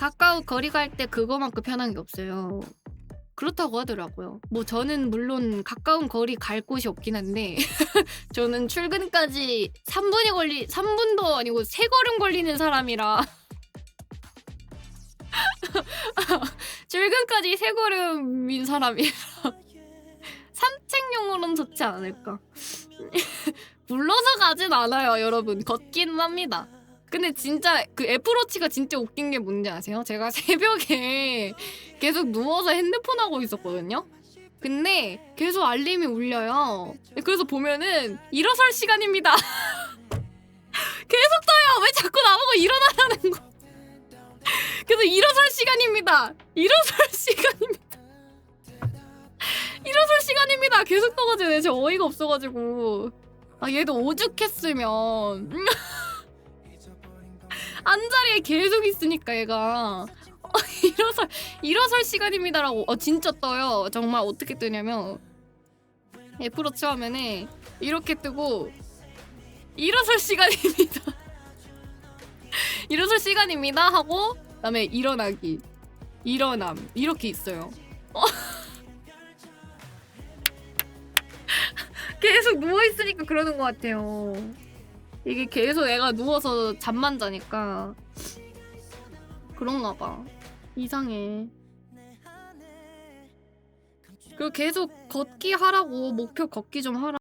가까운 거리 갈 때 그거만큼 편한 게 없어요. 그렇다고 하더라고요. 뭐 저는 물론 가까운 거리 갈 곳이 없긴 한데 저는 출근까지 3분이 걸리 3분도 아니고 세 걸음 걸리는 사람이라 출근까지 세 걸음인 사람이라 산책용으로는 좋지 않을까. 불러서 가진 않아요, 여러분. 걷기는 합니다. 근데 진짜 그 애플워치가 진짜 웃긴 게 뭔지 아세요? 제가 새벽에 계속 누워서 핸드폰 하고 있었거든요. 근데 계속 알림이 울려요. 그래서 보면은 일어설 시간입니다. 계속 떠요. 왜 자꾸 나보고 일어나라는 거? 그래서 일어설 시간입니다. 일어설 시간입니다. 일어설 시간입니다. 계속 떠가지고 진짜 어이가 없어가지고 아 얘도 오죽했으면 한 자리에 계속 있으니까 얘가 어, 일어설 일어설 시간입니다라고 어 진짜 떠요. 정말 어떻게 뜨냐면 애플워치 화면에 이렇게 뜨고 일어설 시간입니다. 일어설 시간입니다 하고 그다음에 일어나기 일어남 이렇게 있어요. 어. 계속 누워 있으니까 그러는 것 같아요. 이게 계속 애가 누워서 잠만 자니까 그런가 봐. 이상해. 그리고 계속 걷기 하라고 목표 걷기 좀 하라.